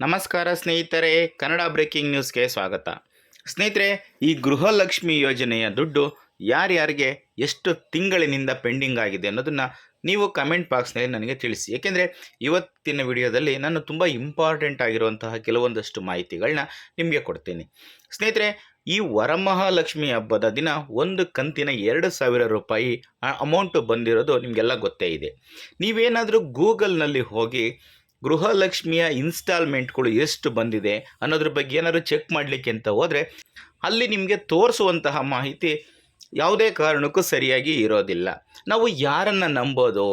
ನಮಸ್ಕಾರ ಸ್ನೇಹಿತರೆ, ಕನ್ನಡ ಬ್ರೇಕಿಂಗ್ ನ್ಯೂಸ್ಗೆ ಸ್ವಾಗತ. ಸ್ನೇಹಿತರೆ, ಈ ಗೃಹಲಕ್ಷ್ಮಿ ಯೋಜನೆಯ ದುಡ್ಡು ಯಾರ್ಯಾರಿಗೆ ಎಷ್ಟು ತಿಂಗಳಿನಿಂದ ಪೆಂಡಿಂಗ್ ಆಗಿದೆ ಅನ್ನೋದನ್ನು ನೀವು ಕಮೆಂಟ್ ಬಾಕ್ಸ್ನಲ್ಲಿ ನನಗೆ ತಿಳಿಸಿ. ಏಕೆಂದರೆ, ಇವತ್ತಿನ ವಿಡಿಯೋದಲ್ಲಿ ನಾನು ತುಂಬ ಇಂಪಾರ್ಟೆಂಟ್ ಆಗಿರುವಂತಹ ಕೆಲವೊಂದಷ್ಟು ಮಾಹಿತಿಗಳನ್ನ ನಿಮಗೆ ಕೊಡ್ತೀನಿ. ಸ್ನೇಹಿತರೆ, ಈ ವರಮಹಾಲಕ್ಷ್ಮಿ ಹಬ್ಬದ ದಿನ ಒಂದು ಕಂತಿನ ಎರಡು ಸಾವಿರ ರೂಪಾಯಿ ಅಮೌಂಟು ಬಂದಿರೋದು ನಿಮಗೆಲ್ಲ ಗೊತ್ತೇ ಇದೆ. ನೀವೇನಾದರೂ ಗೂಗಲ್ನಲ್ಲಿ ಹೋಗಿ ಗೃಹಲಕ್ಷ್ಮಿಯ ಇನ್ಸ್ಟಾಲ್ಮೆಂಟ್ಗಳು ಎಷ್ಟು ಬಂದಿದೆ ಅನ್ನೋದ್ರ ಬಗ್ಗೆ ಏನಾದರೂ ಚೆಕ್ ಮಾಡಲಿಕ್ಕೆ ಅಂತ ಹೋದರೆ ಅಲ್ಲಿ ನಿಮಗೆ ತೋರಿಸುವಂತಹ ಮಾಹಿತಿ ಯಾವುದೇ ಕಾರಣಕ್ಕೂ ಸರಿಯಾಗಿ ಇರೋದಿಲ್ಲ. ನಾವು ಯಾರನ್ನು ನಂಬೋದು?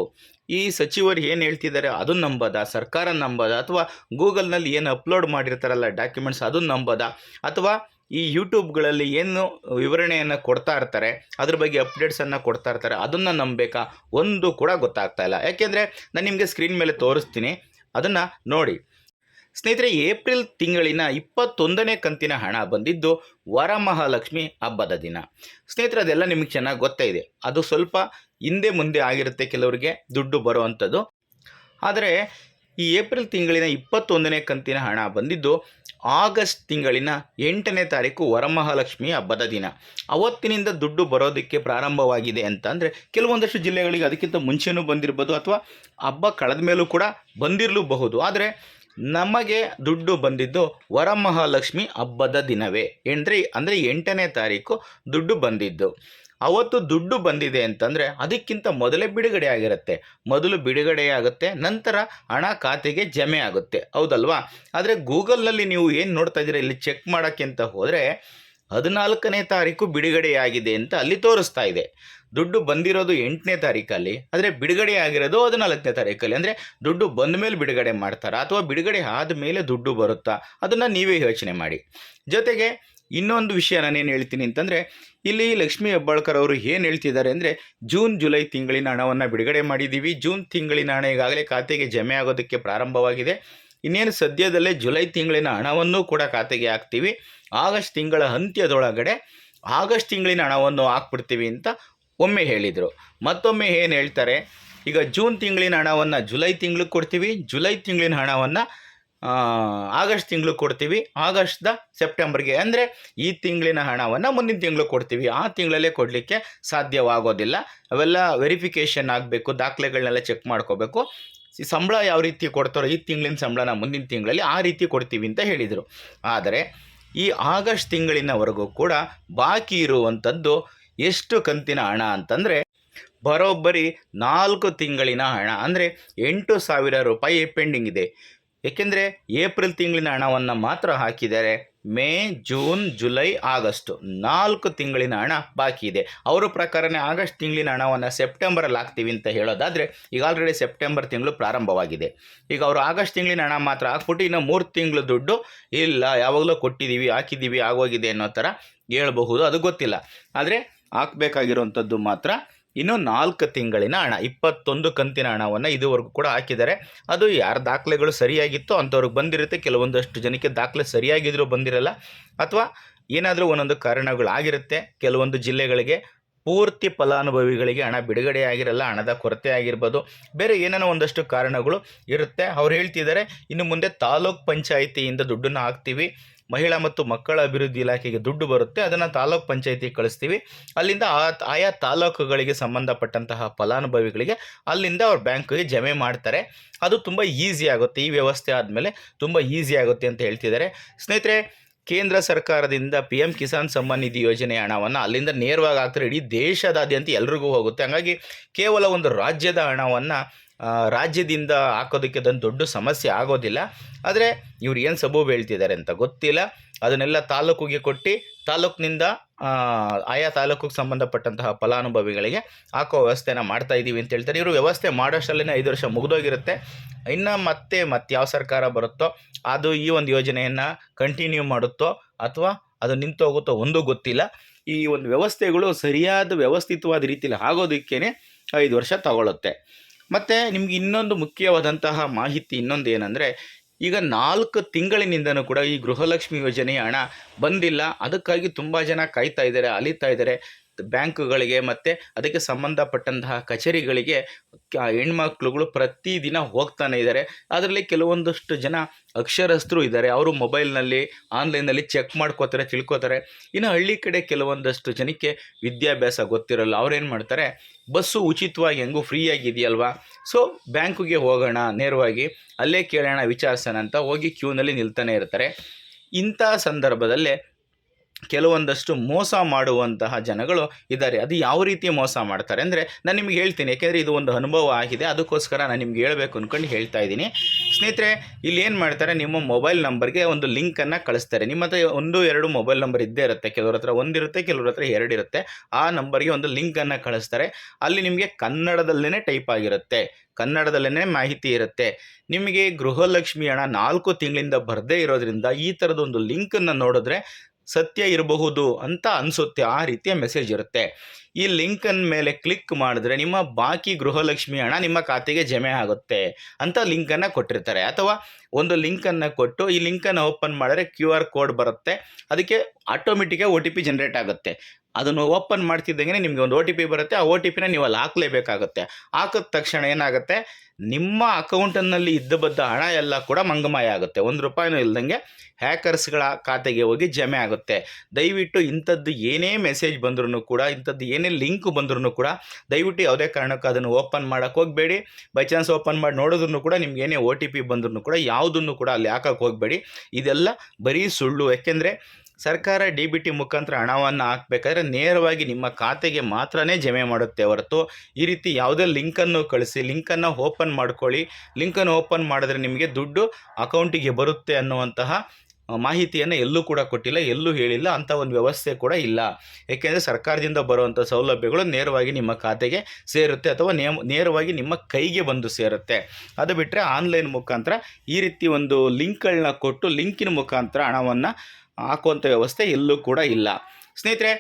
ಈ ಸಚಿವರು ಏನು ಹೇಳ್ತಿದ್ದಾರೆ ಅದು ನಂಬೋದಾ? ಸರ್ಕಾರ ನಂಬೋದಾ? ಅಥವಾ ಗೂಗಲ್ನಲ್ಲಿ ಏನು ಅಪ್ಲೋಡ್ ಮಾಡಿರ್ತಾರಲ್ಲ ಡಾಕ್ಯುಮೆಂಟ್ಸ್ ಅದು ನಂಬೋದಾ? ಅಥವಾ ಈ ಯೂಟ್ಯೂಬ್ಗಳಲ್ಲಿ ಏನು ವಿವರಣೆಯನ್ನು ಕೊಡ್ತಾ ಇರ್ತಾರೆ, ಅದ್ರ ಬಗ್ಗೆ ಅಪ್ಡೇಟ್ಸನ್ನು ಕೊಡ್ತಾ ಇರ್ತಾರೆ ಅದನ್ನು ನಂಬಬೇಕಾ ಒಂದು ಕೂಡ ಗೊತ್ತಾಗ್ತಾ ಇಲ್ಲ. ಯಾಕೆಂದರೆ ನಾನು ನಿಮಗೆ ಸ್ಕ್ರೀನ್ ಮೇಲೆ ತೋರಿಸ್ತೀನಿ. ಅದನ್ನು ನೋಡಿ. ಸ್ನೇಹಿತರೆ, ಏಪ್ರಿಲ್ ತಿಂಗಳಿನ ಇಪ್ಪತ್ತೊಂದನೇ ಕಂತಿನ ಹಣ ಬಂದಿದ್ದು ವರಮಹಾಲಕ್ಷ್ಮಿ ಹಬ್ಬದ ದಿನ. ಸ್ನೇಹಿತರೆ, ಅದೆಲ್ಲ ನಿಮಗೆ ಚೆನ್ನಾಗಿ ಗೊತ್ತೇ ಇದೆ. ಅದು ಸ್ವಲ್ಪ ಹಿಂದೆ ಮುಂದೆ ಆಗಿರುತ್ತೆ ಕೆಲವರಿಗೆ, ದುಡ್ಡು ಬರುವಂಥದ್ದು. ಆದರೆ, ಈ ಏಪ್ರಿಲ್ ತಿಂಗಳಿನ ಇಪ್ಪತ್ತೊಂದನೇ ಕಂತಿನ ಹಣ ಬಂದಿದ್ದು ಆಗಸ್ಟ್ ತಿಂಗಳಿನ ಎಂಟನೇ ತಾರೀಕು ವರಮಹಾಲಕ್ಷ್ಮಿ ಹಬ್ಬದ ದಿನ. ಅವತ್ತಿನಿಂದ ದುಡ್ಡು ಬರೋದಕ್ಕೆ ಪ್ರಾರಂಭವಾಗಿದೆ ಅಂತ ಅಂದರೆ ಕೆಲವೊಂದಷ್ಟು ಜಿಲ್ಲೆಗಳಿಗೆ ಅದಕ್ಕಿಂತ ಮುಂಚೆನೂ ಬಂದಿರ್ಬೋದು ಅಥವಾ ಹಬ್ಬ ಕಳೆದ ಮೇಲೂ ಕೂಡ ಬಂದಿರಲೂಬಹುದು. ಆದರೆ ನಮಗೆ ದುಡ್ಡು ಬಂದಿದ್ದು ವರಮಹಾಲಕ್ಷ್ಮಿ ಹಬ್ಬದ ದಿನವೇ. ಎಂಟ್ರಿ ಅಂದರೆ ಎಂಟನೇ ತಾರೀಕು ದುಡ್ಡು ಬಂದಿದ್ದು. ಅವತ್ತು ದುಡ್ಡು ಬಂದಿದೆ ಅಂತಂದರೆ ಅದಕ್ಕಿಂತ ಮೊದಲೇ ಬಿಡುಗಡೆ ಆಗಿರುತ್ತೆ. ಮೊದಲು ಬಿಡುಗಡೆ ಆಗುತ್ತೆ, ನಂತರ ಹಣ ಖಾತೆಗೆ ಜಮೆ ಆಗುತ್ತೆ. ಹೌದಲ್ವಾ? ಆದರೆ ಗೂಗಲ್ನಲ್ಲಿ ನೀವು ಏನು ನೋಡ್ತಾ ಇದ್ದೀರಾ? ಇಲ್ಲಿ ಚೆಕ್ ಮಾಡೋಕ್ಕೆ ಅಂತ ಹೋದರೆ ಹದಿನಾಲ್ಕನೇ ತಾರೀಕು ಬಿಡುಗಡೆಯಾಗಿದೆ ಅಂತ ಅಲ್ಲಿ ತೋರಿಸ್ತಾ ಇದೆ. ದುಡ್ಡು ಬಂದಿರೋದು ಎಂಟನೇ ತಾರೀಕಲ್ಲಿ, ಆದರೆ ಬಿಡುಗಡೆ ಆಗಿರೋದು ಹದಿನಾಲ್ಕನೇ ತಾರೀಕಲ್ಲಿ. ಅಂದರೆ ದುಡ್ಡು ಬಂದ ಮೇಲೆ ಬಿಡುಗಡೆ ಮಾಡ್ತಾರಾ? ಅಥವಾ ಬಿಡುಗಡೆ ಆದ ಮೇಲೆ ದುಡ್ಡು ಬರುತ್ತಾ? ಅದನ್ನು ನೀವೇ ಯೋಚನೆ ಮಾಡಿ. ಜೊತೆಗೆ ಇನ್ನೊಂದು ವಿಷಯ ನಾನೇನು ಹೇಳ್ತೀನಿ ಅಂತಂದರೆ, ಇಲ್ಲಿ ಲಕ್ಷ್ಮೀ ಹೆಬ್ಬಾಳ್ಕರ್ ಅವರು ಏನು ಹೇಳ್ತಿದ್ದಾರೆ ಅಂದರೆ, ಜೂನ್, ಜುಲೈ ತಿಂಗಳಿನ ಹಣವನ್ನು ಬಿಡುಗಡೆ ಮಾಡಿದ್ದೀವಿ ಜೂನ್ ತಿಂಗಳಿನ ಹಣ ಈಗಾಗಲೇ ಖಾತೆಗೆ ಜಮೆ ಆಗೋದಕ್ಕೆ ಪ್ರಾರಂಭವಾಗಿದೆ. ಇನ್ನೇನು ಸದ್ಯದಲ್ಲೇ ಜುಲೈ ತಿಂಗಳಿನ ಹಣವನ್ನು ಕೂಡ ಖಾತೆಗೆ ಹಾಕ್ತೀವಿ. ಆಗಸ್ಟ್ ತಿಂಗಳ ಅಂತ್ಯದೊಳಗಡೆ ಆಗಸ್ಟ್ ತಿಂಗಳಿನ ಹಣವನ್ನು ಹಾಕ್ಬಿಡ್ತೀವಿ ಅಂತ ಒಮ್ಮೆ ಹೇಳಿದರು. ಮತ್ತೊಮ್ಮೆ ಏನು ಹೇಳ್ತಾರೆ, ಈಗ ಜೂನ್ ತಿಂಗಳಿನ ಹಣವನ್ನು ಜುಲೈ ತಿಂಗಳಿಗೆ ಕೊಡ್ತೀವಿ. ಜುಲೈ ತಿಂಗಳಿನ ಹಣವನ್ನು ಆಗಸ್ಟ್ ತಿಂಗಳು ಕೊಡ್ತೀವಿ, ಆಗಸ್ಟ್ದ ಸೆಪ್ಟೆಂಬರ್ಗೆ. ಅಂದರೆ ಈ ತಿಂಗಳಿನ ಹಣವನ್ನು ಮುಂದಿನ ತಿಂಗಳು ಕೊಡ್ತೀವಿ. ಆ ತಿಂಗಳಲ್ಲೇ ಕೊಡಲಿಕ್ಕೆ ಸಾಧ್ಯವಾಗೋದಿಲ್ಲ. ಅವೆಲ್ಲ ವೆರಿಫಿಕೇಷನ್ ಆಗಬೇಕು ದಾಖಲೆಗಳನ್ನೆಲ್ಲ ಚೆಕ್ ಮಾಡ್ಕೋಬೇಕು. ಸಂಬಳ ಯಾವ ರೀತಿ ಕೊಡ್ತಾರೋ ಈ ತಿಂಗಳಿನ ಸಂಬಳನ ಮುಂದಿನ ತಿಂಗಳಲ್ಲಿ ಆ ರೀತಿ ಕೊಡ್ತೀವಿ ಅಂತ ಹೇಳಿದರು. ಆದರೆ ಈ ಆಗಸ್ಟ್ ತಿಂಗಳಿನವರೆಗೂ ಕೂಡ ಬಾಕಿ ಇರುವಂಥದ್ದು ಎಷ್ಟು ಕಂತಿನ ಹಣ ಅಂತಂದರೆ ಬರೋಬ್ಬರಿ ನಾಲ್ಕು ತಿಂಗಳಿನ ಹಣ. ಅಂದರೆ ಎಂಟು ಸಾವಿರ ರೂಪಾಯಿ ಪೆಂಡಿಂಗ್ ಇದೆ. ಏಕೆಂದರೆ ಏಪ್ರಿಲ್ ತಿಂಗಳಿನ ಹಣವನ್ನು ಮಾತ್ರ ಹಾಕಿದ್ದಾರೆ ಮೇ, ಜೂನ್, ಜುಲೈ, ಆಗಸ್ಟು ನಾಲ್ಕು ತಿಂಗಳಿನ ಹಣ ಬಾಕಿ ಇದೆ. ಅವರ ಪ್ರಕಾರನೇ ಆಗಸ್ಟ್ ತಿಂಗಳಿನ ಹಣವನ್ನು ಸೆಪ್ಟೆಂಬರಲ್ಲಿ ಹಾಕ್ತೀವಿ ಅಂತ ಹೇಳೋದಾದರೆ ಈಗ ಆಲ್ರೆಡಿ ಸೆಪ್ಟೆಂಬರ್ ತಿಂಗಳು ಪ್ರಾರಂಭವಾಗಿದೆ. ಈಗ ಅವರು ಆಗಸ್ಟ್ ತಿಂಗಳಿನ ಹಣ ಮಾತ್ರ ಹಾಕ್ಬಿಟ್ಟು ಇನ್ನು ಮೂರು ತಿಂಗಳು ದುಡ್ಡು ಇಲ್ಲ, ಯಾವಾಗಲೂ ಕೊಟ್ಟಿದ್ದೀವಿ, ಹಾಕಿದ್ದೀವಿ, ಆಗೋಗಿದೆ ಅನ್ನೋ ಥರ ಹೇಳ್ಬಹುದು. ಅದು ಗೊತ್ತಿಲ್ಲ. ಆದರೆ ಹಾಕಬೇಕಾಗಿರುವಂಥದ್ದು ಮಾತ್ರ ಇನ್ನು ನಾಲ್ಕು ತಿಂಗಳಿನ ಹಣ, ಇಪ್ಪತ್ತೊಂದು ಕಂತಿನ ಹಣವನ್ನು ಇದುವರೆಗೂ ಕೂಡ ಹಾಕಿದ್ದಾರೆ. ಅದು ಯಾರ ದಾಖಲೆಗಳು ಸರಿಯಾಗಿತ್ತು ಅಂಥವ್ರಿಗೆ ಬಂದಿರುತ್ತೆ. ಕೆಲವೊಂದಷ್ಟು ಜನಕ್ಕೆ ದಾಖಲೆ ಸರಿಯಾಗಿದ್ದರೂ ಬಂದಿರಲ್ಲ. ಅಥವಾ ಏನಾದರೂ ಒಂದೊಂದು ಕಾರಣಗಳಾಗಿರುತ್ತೆ. ಕೆಲವೊಂದು ಜಿಲ್ಲೆಗಳಿಗೆ ಪೂರ್ತಿ ಫಲಾನುಭವಿಗಳಿಗೆ ಹಣ ಬಿಡುಗಡೆ ಆಗಿರಲ್ಲ, ಹಣದ ಕೊರತೆ ಆಗಿರ್ಬೋದು. ಬೇರೆ ಏನೇನೋ ಒಂದಷ್ಟು ಕಾರಣಗಳು ಇರುತ್ತೆ. ಅವ್ರು ಹೇಳ್ತಿದ್ದಾರೆ, ಇನ್ನು ಮುಂದೆ ತಾಲೂಕ್ ಪಂಚಾಯಿತಿಯಿಂದ ದುಡ್ಡನ್ನು ಹಾಕ್ತೀವಿ. ಮಹಿಳಾ ಮತ್ತು ಮಕ್ಕಳ ಅಭಿವೃದ್ಧಿ ಇಲಾಖೆಗೆ ದುಡ್ಡು ಬರುತ್ತೆ, ಅದನ್ನು ತಾಲೂಕ್ ಪಂಚಾಯಿತಿಗೆ ಕಳಿಸ್ತೀವಿ. ಅಲ್ಲಿಂದ ಆ ಆಯಾ ತಾಲೂಕುಗಳಿಗೆ ಸಂಬಂಧಪಟ್ಟಂತಹ ಫಲಾನುಭವಿಗಳಿಗೆ ಅಲ್ಲಿಂದ ಅವ್ರ ಬ್ಯಾಂಕ್ಗೆ ಜಮೆ ಮಾಡ್ತಾರೆ. ಅದು ತುಂಬ ಈಸಿ ಆಗುತ್ತೆ, ಈ ವ್ಯವಸ್ಥೆ ಆದಮೇಲೆ ತುಂಬ ಈಸಿ ಆಗುತ್ತೆ ಅಂತ ಹೇಳ್ತಿದ್ದಾರೆ. ಸ್ನೇಹಿತರೆ, ಕೇಂದ್ರ ಸರ್ಕಾರದಿಂದ ಪಿ ಎಂ ಕಿಸಾನ್ ಸಮ್ಮಾನ್ ನಿಧಿ ಯೋಜನೆಯ ಹಣವನ್ನು ಅಲ್ಲಿಂದ ನೇರವಾಗಿ ಹಾಕ್ತಾರೆ ಇಡೀ ದೇಶದಾದ್ಯಂತ ಎಲ್ರಿಗೂ ಹೋಗುತ್ತೆ. ಹಾಗಾಗಿ ಕೇವಲ ಒಂದು ರಾಜ್ಯದ ಹಣವನ್ನು ರಾಜ್ಯದಿಂದ ಹಾಕೋದಕ್ಕೆ ಅದೊಂದು ದೊಡ್ಡ ಸಮಸ್ಯೆ ಆಗೋದಿಲ್ಲ. ಆದರೆ ಇವ್ರು ಏನು ಸಬೂಬು ಹೇಳ್ತಿದ್ದಾರೆ ಅಂತ ಗೊತ್ತಿಲ್ಲ. ಅದನ್ನೆಲ್ಲ ತಾಲೂಕಿಗೆ ಕೊಟ್ಟು ತಾಲೂಕಿನಿಂದ ಆಯಾ ತಾಲೂಕಿಗೆ ಸಂಬಂಧಪಟ್ಟಂತಹ ಫಲಾನುಭವಿಗಳಿಗೆ ಹಾಕೋ ವ್ಯವಸ್ಥೆನ ಮಾಡ್ತಾ ಇದ್ದೀವಿ ಅಂತ ಹೇಳ್ತಾರೆ. ಇವರು ವ್ಯವಸ್ಥೆ ಮಾಡೋಷ್ಟಲ್ಲೇ ಐದು ವರ್ಷ ಮುಗಿದೋಗಿರುತ್ತೆ. ಇನ್ನು ಮತ್ತೆ ಮತ್ತೆ ಯಾವ ಸರ್ಕಾರ ಬರುತ್ತೋ ಅದು ಈ ಒಂದು ಯೋಜನೆಯನ್ನು ಕಂಟಿನ್ಯೂ ಮಾಡುತ್ತೋ ಅಥವಾ ಅದು ನಿಂತೋಗುತ್ತೋ ಒಂದೂ ಗೊತ್ತಿಲ್ಲ. ಈ ಒಂದು ವ್ಯವಸ್ಥೆಗಳು ಸರಿಯಾದ ವ್ಯವಸ್ಥಿತವಾದ ರೀತಿಯಲ್ಲಿ ಆಗೋದಕ್ಕೇ ಐದು ವರ್ಷ ತಗೊಳ್ಳುತ್ತೆ ಮತ್ತು ನಿಮ್ಗೆ ಇನ್ನೊಂದು ಮುಖ್ಯವಾದಂತಹ ಮಾಹಿತಿ ಇನ್ನೊಂದು ಏನಂದರೆ, ಈಗ ನಾಲ್ಕು ತಿಂಗಳಿನಿಂದನೂ ಕೂಡ ಈ ಗೃಹಲಕ್ಷ್ಮಿ ಯೋಜನೆಯ ಹಣ ಬಂದಿಲ್ಲ. ಅದಕ್ಕಾಗಿ ತುಂಬ ಜನ ಕಾಯ್ತಾ ಇದ್ದಾರೆ, ಅಲಿತಾ ಇದ್ದಾರೆ. ಬ್ಯಾಂಕುಗಳಿಗೆ ಮತ್ತು ಅದಕ್ಕೆ ಸಂಬಂಧಪಟ್ಟಂತಹ ಕಚೇರಿಗಳಿಗೆ ಹೆಣ್ಮಕ್ಳುಗಳು ಪ್ರತಿದಿನ ಹೋಗ್ತಾನೆ ಇದ್ದಾರೆ ಅದರಲ್ಲಿ ಕೆಲವೊಂದಷ್ಟು ಜನ ಅಕ್ಷರಸ್ಥರು ಇದ್ದಾರೆ ಅವರು ಮೊಬೈಲ್ನಲ್ಲಿ ಆನ್ಲೈನಲ್ಲಿ ಚೆಕ್ ಮಾಡ್ಕೋತಾರೆ, ತಿಳ್ಕೊತಾರೆ. ಇನ್ನು ಹಳ್ಳಿ ಕಡೆ ಕೆಲವೊಂದಷ್ಟು ಜನಕ್ಕೆ ವಿದ್ಯಾಭ್ಯಾಸ ಗೊತ್ತಿರಲ್ಲ. ಅವ್ರೇನು ಮಾಡ್ತಾರೆ, ಬಸ್ಸು ಉಚಿತವಾಗಿ ಹೆಂಗೂ ಫ್ರೀ ಆಗಿದೆಯಲ್ವಾ ಸೊ, ಬ್ಯಾಂಕಿಗೆ ಹೋಗೋಣ, ನೇರವಾಗಿ ಅಲ್ಲೇ ಕೇಳೋಣ, ವಿಚಾರಿಸೋಣ ಅಂತ ಹೋಗಿ ಕ್ಯೂನಲ್ಲಿ ನಿಲ್ತಾನೆ ಇರ್ತಾರೆ. ಇಂಥ ಸಂದರ್ಭದಲ್ಲೇ ಕೆಲವೊಂದಷ್ಟು ಮೋಸ ಮಾಡುವಂತಹ ಜನಗಳು ಇದ್ದಾರೆ. ಅದು ಯಾವ ರೀತಿ ಮೋಸ ಮಾಡ್ತಾರೆ ಅಂದರೆ ನಾನು ನಿಮ್ಗೆ ಹೇಳ್ತೀನಿ. ಯಾಕೆಂದರೆ ಇದು ಒಂದು ಅನುಭವ ಆಗಿದೆ. ಅದಕ್ಕೋಸ್ಕರ ನಾನು ನಿಮ್ಗೆ ಹೇಳಬೇಕು ಅಂದ್ಕೊಂಡು ಹೇಳ್ತಾ ಇದ್ದೀನಿ. ಸ್ನೇಹಿತರೆ, ಇಲ್ಲಿ ಏನು ಮಾಡ್ತಾರೆ? ನಿಮ್ಮ ಮೊಬೈಲ್ ನಂಬರ್ಗೆ ಒಂದು ಲಿಂಕನ್ನು ಕಳಿಸ್ತಾರೆ. ನಿಮ್ಮ ಹತ್ರ ಒಂದು, ಎರಡು ಮೊಬೈಲ್ ನಂಬರ್ ಇದ್ದೇ ಇರುತ್ತೆ. ಕೆಲವ್ರ ಹತ್ರ ಒಂದಿರುತ್ತೆ ಕೆಲವ್ರ ಹತ್ರ ಎರಡಿರುತ್ತೆ ಆ ನಂಬರ್ಗೆ ಒಂದು ಲಿಂಕನ್ನು ಕಳಿಸ್ತಾರೆ. ಅಲ್ಲಿ ನಿಮಗೆ ಕನ್ನಡದಲ್ಲೇ ಟೈಪ್ ಆಗಿರುತ್ತೆ. ಕನ್ನಡದಲ್ಲೇ ಮಾಹಿತಿ ಇರುತ್ತೆ. ನಿಮಗೆ ಗೃಹಲಕ್ಷ್ಮಿ ಹಣ ನಾಲ್ಕು ತಿಂಗಳಿಂದ ಬರದೇ ಇರೋದ್ರಿಂದ ಈ ಥರದ ಒಂದು ಲಿಂಕನ್ನು ನೋಡಿದ್ರೆ ಸತ್ಯ ಇರಬಹುದು ಅಂತ ಅನಿಸುತ್ತೆ, ಆ ರೀತಿಯ ಮೆಸೇಜ್ ಇರುತ್ತೆ. ಈ ಲಿಂಕನ್ ಮೇಲೆ ಕ್ಲಿಕ್ ಮಾಡಿದ್ರೆ ನಿಮ್ಮ ಬಾಕಿ ಗೃಹಲಕ್ಷ್ಮಿ ಹಣ ನಿಮ್ಮ ಖಾತೆಗೆ ಜಮೆ ಆಗುತ್ತೆ ಅಂತ ಲಿಂಕನ್ನು ಕೊಟ್ಟಿರ್ತಾರೆ. ಅಥವಾ ಒಂದು ಲಿಂಕನ್ನು ಕೊಟ್ಟು ಈ ಲಿಂಕನ್ನು ಓಪನ್ ಮಾಡಿದ್ರೆ ಕ್ಯೂ ಆರ್ ಕೋಡ್ ಬರುತ್ತೆ. ಅದಕ್ಕೆ ಆಟೋಮೆಟಿಕ್ಕಾಗಿ ಒ ಟಿ ಪಿ ಜನ್ರೇಟ್ ಆಗುತ್ತೆ. ಅದನ್ನು ಓಪನ್ ಮಾಡ್ತಿದ್ದಂಗೆ ನಿಮಗೆ ಒಂದು ಒ ಟಿ ಪಿ ಬರುತ್ತೆ. ಆ ಒ ಟಿ ಪಿನ ನೀವು ಅಲ್ಲಿ ಹಾಕಲೇಬೇಕಾಗುತ್ತೆ. ಹಾಕಿದ ತಕ್ಷಣ ಏನಾಗುತ್ತೆ? ನಿಮ್ಮ ಅಕೌಂಟ್ನಲ್ಲಿ ಇದ್ದ ಬದ್ದ ಹಣ ಎಲ್ಲ ಕೂಡ ಮಂಗಮಾಯ ಆಗುತ್ತೆ. ಒಂದು ರೂಪಾಯಿನೂ ಇಲ್ದಂಗೆ ಹ್ಯಾಕರ್ಸ್ಗಳ ಖಾತೆಗೆ ಹೋಗಿ ಜಮೆ ಆಗುತ್ತೆ. ದಯವಿಟ್ಟು ಇಂಥದ್ದು ಏನೇ ಮೆಸೇಜ್ ಬಂದ್ರೂ ಕೂಡ, ಇಂಥದ್ದು ಏನೇ ಲಿಂಕ್ ಬಂದ್ರೂ ಕೂಡ, ದಯವಿಟ್ಟು ಯಾವುದೇ ಕಾರಣಕ್ಕೂ ಅದನ್ನು ಓಪನ್ ಮಾಡೋಕ್ಕೆ ಹೋಗಬೇಡಿ. ಬೈ ಚಾನ್ಸ್ ಓಪನ್ ಮಾಡಿ ನೋಡಿದ್ರು ಕೂಡ, ನಿಮ್ಗೆ ಏನೇ ಒ ಟಿ ಪಿ ಬಂದ್ರೂ ಕೂಡ, ಯಾವುದನ್ನು ಕೂಡ ಅಲ್ಲಿ ಹಾಕಕ್ಕೆ ಹೋಗಬೇಡಿ. ಇದೆಲ್ಲ ಬರೀ ಸುಳ್ಳು. ಯಾಕೆಂದರೆ ಸರ್ಕಾರ ಡಿ ಬಿ ಟಿ ಮುಖಾಂತರ ಹಣವನ್ನು ಹಾಕಬೇಕಾದ್ರೆ ನೇರವಾಗಿ ನಿಮ್ಮ ಖಾತೆಗೆ ಮಾತ್ರನೇ ಜಮೆ ಮಾಡುತ್ತೆ ಹೊರತು ಈ ರೀತಿ ಯಾವುದೇ ಲಿಂಕನ್ನು ಕಳಿಸಿ, ಲಿಂಕನ್ನು ಓಪನ್ ಮಾಡ್ಕೊಳ್ಳಿ. ಲಿಂಕನ್ನು ಓಪನ್ ಮಾಡಿದ್ರೆ ನಿಮಗೆ ದುಡ್ಡು ಅಕೌಂಟಿಗೆ ಬರುತ್ತೆ ಅನ್ನುವಂತಹ ಮಾಹಿತಿಯನ್ನು ಎಲ್ಲೂ ಕೂಡ ಕೊಟ್ಟಿಲ್ಲ, ಎಲ್ಲೂ ಹೇಳಿಲ್ಲ, ಅಂಥ ಒಂದು ವ್ಯವಸ್ಥೆ ಕೂಡ ಇಲ್ಲ. ಏಕೆಂದರೆ ಸರ್ಕಾರದಿಂದ ಬರುವಂಥ ಸೌಲಭ್ಯಗಳು ನೇರವಾಗಿ ನಿಮ್ಮ ಖಾತೆಗೆ ಸೇರುತ್ತೆ ಅಥವಾ ನೇಮ್, ನೇರವಾಗಿ ನಿಮ್ಮ ಕೈಗೆ ಬಂದು ಸೇರುತ್ತೆ. ಅದು ಬಿಟ್ಟರೆ ಆನ್ಲೈನ್ ಮುಖಾಂತರ ಈ ರೀತಿ ಒಂದು ಲಿಂಕ್ಗಳನ್ನ ಕೊಟ್ಟು, ಲಿಂಕಿನ ಮುಖಾಂತರ ಹಣವನ್ನು ಹಾಕುವಂಥ ವ್ಯವಸ್ಥೆ ಎಲ್ಲೂ ಕೂಡ ಇಲ್ಲ. ಸ್ನೇಹಿತರೆ,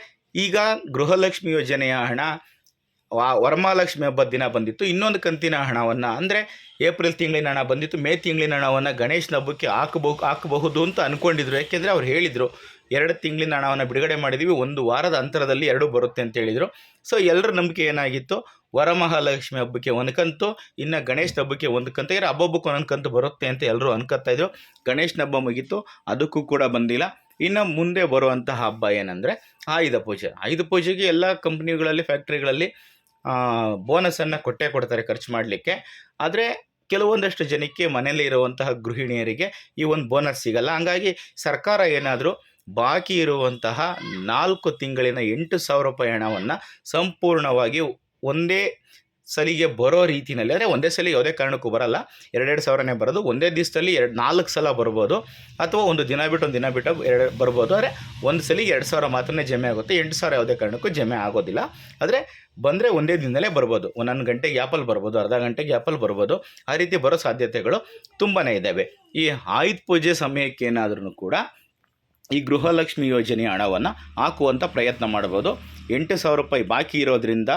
ಈಗ ಗೃಹಲಕ್ಷ್ಮಿ ಯೋಜನೆಯ ಹಣ ವರಮಹಾಲಕ್ಷ್ಮಿ ಹಬ್ಬದ ದಿನ ಬಂದಿತ್ತು. ಇನ್ನೊಂದು ಕಂತಿನ ಹಣವನ್ನು, ಅಂದರೆ ಏಪ್ರಿಲ್ ತಿಂಗಳಿನ ಹಣ ಬಂದಿತ್ತು. ಮೇ ತಿಂಗಳಿನ ಹಣವನ್ನು ಗಣೇಶನ ಹಬ್ಬಕ್ಕೆ ಹಾಕಬಹುದು ಹಾಕಬಹುದು ಅಂತ ಅಂದ್ಕೊಂಡಿದ್ರು ಯಾಕೆಂದರೆ ಅವ್ರು ಹೇಳಿದರು, ಎರಡು ತಿಂಗಳಿನ ಹಣವನ್ನು ಬಿಡುಗಡೆ ಮಾಡಿದ್ದೀವಿ ಒಂದು ವಾರದ ಅಂತರದಲ್ಲಿ ಎರಡು ಬರುತ್ತೆ ಅಂತ ಹೇಳಿದರು. ಸೊ ಎಲ್ಲರ ನಂಬಿಕೆ ಏನಾಗಿತ್ತು? ವರಮಹಾಲಕ್ಷ್ಮಿ ಹಬ್ಬಕ್ಕೆ ಒಂದು ಕಂತು, ಇನ್ನು ಗಣೇಶನ ಹಬ್ಬಕ್ಕೆ ಒಂದು ಕಂತು. ಯಾರು ಹಬ್ಬಕ್ಕೆ ಒಂದೊಂದು ಕಂತು ಬರುತ್ತೆ ಅಂತ ಎಲ್ಲರೂ ಅನ್ಕೋತಾ ಇದ್ರು. ಗಣೇಶನ ಹಬ್ಬ ಮುಗೀತು, ಅದಕ್ಕೂ ಕೂಡ ಬಂದಿಲ್ಲ. ಇನ್ನು ಮುಂದೆ ಬರುವಂತಹ ಹಬ್ಬ ಏನಂದರೆ ಆಯುಧ ಪೂಜೆ. ಆಯುಧ ಪೂಜೆಗೆ ಎಲ್ಲ ಕಂಪ್ನಿಗಳಲ್ಲಿ, ಫ್ಯಾಕ್ಟ್ರಿಗಳಲ್ಲಿ ಬೋನಸನ್ನು ಕೊಟ್ಟೇ ಕೊಡ್ತಾರೆ ಖರ್ಚು ಮಾಡಲಿಕ್ಕೆ. ಆದರೆ ಕೆಲವೊಂದಷ್ಟು ಜನಕ್ಕೆ ಮನೆಯಲ್ಲಿ ಇರುವಂತಹ ಗೃಹಿಣಿಯರಿಗೆ ಈ ಒಂದು ಬೋನಸ್ ಸಿಗಲ್ಲ. ಹಂಗಾಗಿ ಸರ್ಕಾರ ಏನಾದರೂ ಬಾಕಿ ಇರುವಂತಹ ನಾಲ್ಕು ತಿಂಗಳಿನ ಎಂಟು ಸಾವಿರ ರೂಪಾಯಿ ಹಣವನ್ನು ಸಂಪೂರ್ಣವಾಗಿ ಒಂದೇ ಸಲಿಗೆ ಬರೋ ರೀತಿಯಲ್ಲಿ ಅಂದರೆ ಒಂದೇ ಸಲ ಯಾವುದೇ ಕಾರಣಕ್ಕೂ ಬರಲ್ಲ. ಎರಡೆರಡು ಸಾವಿರನೇ ಬರೋದು, ಒಂದೇ ದಿವಸದಲ್ಲಿ ಎರಡು, ನಾಲ್ಕು ಸಲ ಬರ್ಬೋದು, ಅಥವಾ ಒಂದು ದಿನ ಬಿಟ್ಟು ಒಂದು ದಿನ ಬಿಟ್ಟು ಎರಡು, ಬರ್ಬೋದು. ಆದರೆ ಒಂದು ಸಲ ಎರಡು ಸಾವಿರ ಮಾತ್ರನೇ ಜಮೆ ಆಗುತ್ತೆ. ಎಂಟು ಸಾವಿರ ಯಾವುದೇ ಕಾರಣಕ್ಕೂ ಜಮೆ ಆಗೋದಿಲ್ಲ. ಆದರೆ ಬಂದರೆ ಒಂದೇ ದಿನದಲ್ಲೇ ಬರ್ಬೋದು. ಒಂದೊಂದು ಗಂಟೆ ಗ್ಯಾಪಲ್ಲಿ ಬರ್ಬೋದು, ಅರ್ಧ ಗಂಟೆ ಗ್ಯಾಪಲ್ಲಿ ಬರ್ಬೋದು. ಆ ರೀತಿ ಬರೋ ಸಾಧ್ಯತೆಗಳು ತುಂಬಾ ಇದ್ದಾವೆ ಈ ಆಯುಧ ಪೂಜೆ ಸಮಯಕ್ಕೆ ಏನಾದ್ರೂ ಕೂಡ ಈ ಗೃಹಲಕ್ಷ್ಮಿ ಯೋಜನೆಯ ಹಣವನ್ನು ಹಾಕುವಂಥ ಪ್ರಯತ್ನ ಮಾಡ್ಬೋದು. ಎಂಟು ಸಾವಿರ ರೂಪಾಯಿ ಬಾಕಿ ಇರೋದ್ರಿಂದ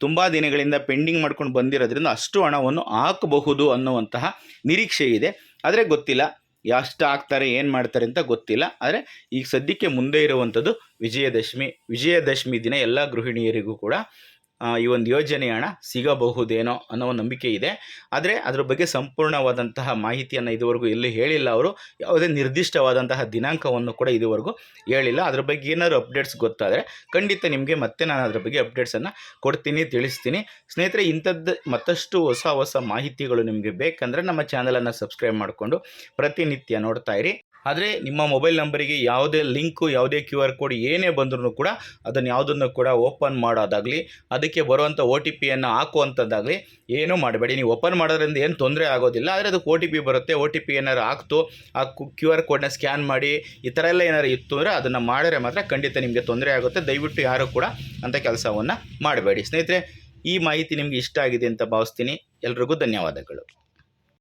ತುಂಬ ದಿನಗಳಿಂದ ಪೆಂಡಿಂಗ್ ಮಾಡ್ಕೊಂಡು ಬಂದಿರೋದ್ರಿಂದ ಅಷ್ಟು ಹಣವನ್ನು ಹಾಕಬಹುದು ಅನ್ನುವಂತಹ ನಿರೀಕ್ಷೆ ಇದೆ. ಆದರೆ ಗೊತ್ತಿಲ್ಲ, ಎಷ್ಟು ಹಾಕ್ತಾರೆ, ಏನು ಮಾಡ್ತಾರೆ ಅಂತ ಗೊತ್ತಿಲ್ಲ. ಆದರೆ ಈಗ ಸದ್ಯಕ್ಕೆ ಮುಂದೆ ಇರುವಂಥದ್ದು ವಿಜಯದಶಮಿ. ವಿಜಯದಶಮಿ ದಿನ ಎಲ್ಲ ಗೃಹಿಣಿಯರಿಗೂ ಕೂಡ ಈ ಒಂದು ಯೋಜನೆ ಹಣ ಸಿಗಬಹುದೇನೋ ಅನ್ನೋ ಒಂದು ನಂಬಿಕೆ ಇದೆ. ಆದರೆ ಅದರ ಬಗ್ಗೆ ಸಂಪೂರ್ಣವಾದಂತಹ ಮಾಹಿತಿಯನ್ನು ಇದುವರೆಗೂ ಎಲ್ಲೂ ಹೇಳಿಲ್ಲ ಅವರು, ಯಾವುದೇ ನಿರ್ದಿಷ್ಟವಾದಂತಹ ದಿನಾಂಕವನ್ನು ಕೂಡ ಇದುವರೆಗೂ ಹೇಳಿಲ್ಲ. ಅದ್ರ ಬಗ್ಗೆ ಏನಾದರೂ ಅಪ್ಡೇಟ್ಸ್ ಗೊತ್ತಾದರೆ ಖಂಡಿತ ನಿಮಗೆ ಮತ್ತೆ ನಾನು ಅದರ ಬಗ್ಗೆ ಅಪ್ಡೇಟ್ಸನ್ನು ಕೊಡ್ತೀನಿ, ತಿಳಿಸ್ತೀನಿ. ಸ್ನೇಹಿತರೆ, ಇಂಥದ್ದು ಮತ್ತಷ್ಟು ಹೊಸ ಹೊಸ ಮಾಹಿತಿಗಳು ನಿಮಗೆ ಬೇಕಂದರೆ ನಮ್ಮ ಚಾನಲನ್ನು ಸಬ್ಸ್ಕ್ರೈಬ್ ಮಾಡಿಕೊಂಡು ಪ್ರತಿನಿತ್ಯ ನೋಡ್ತಾ ಇರಿ. ಆದರೆ ನಿಮ್ಮ ಮೊಬೈಲ್ ನಂಬರಿಗೆ ಯಾವುದೇ ಲಿಂಕು, ಯಾವುದೇ ಕ್ಯೂ ಆರ್ ಕೋಡ್ ಏನೇ ಬಂದ್ರೂ ಕೂಡ ಅದನ್ನು ಯಾವುದನ್ನು ಕೂಡ ಓಪನ್ ಮಾಡೋದಾಗಲಿ, ಅದಕ್ಕೆ ಬರುವಂಥ ಓ ಟಿ ಪಿಯನ್ನು ಹಾಕುವಂಥದ್ದಾಗಲಿ ಏನೂ ಮಾಡಬೇಡಿ. ನೀವು ಓಪನ್ ಮಾಡೋದ್ರಿಂದ ಏನು ತೊಂದರೆ ಆಗೋದಿಲ್ಲ, ಆದರೆ ಅದಕ್ಕೆ ಓ ಟಿ ಪಿ ಬರುತ್ತೆ. ಓ ಟಿ ಪಿ ಏನಾರು ಹಾಕ್ತು, ಆ ಕ್ಯೂ ಆರ್ ಕೋಡ್ನ ಸ್ಕ್ಯಾನ್ ಮಾಡಿ, ಈ ಥರ ಎಲ್ಲ ಏನಾರು ಇತ್ತು ಅಂದರೆ ಅದನ್ನು ಮಾಡಿದ್ರೆ ಮಾತ್ರ ಖಂಡಿತ ನಿಮಗೆ ತೊಂದರೆ ಆಗುತ್ತೆ. ದಯವಿಟ್ಟು ಯಾರೂ ಕೂಡ ಅಂಥ ಕೆಲಸವನ್ನು ಮಾಡಬೇಡಿ. ಸ್ನೇಹಿತರೆ, ಈ ಮಾಹಿತಿ ನಿಮಗೆ ಇಷ್ಟ ಆಗಿದೆ ಅಂತ ಭಾವಿಸ್ತೀನಿ. ಎಲ್ರಿಗೂ ಧನ್ಯವಾದಗಳು.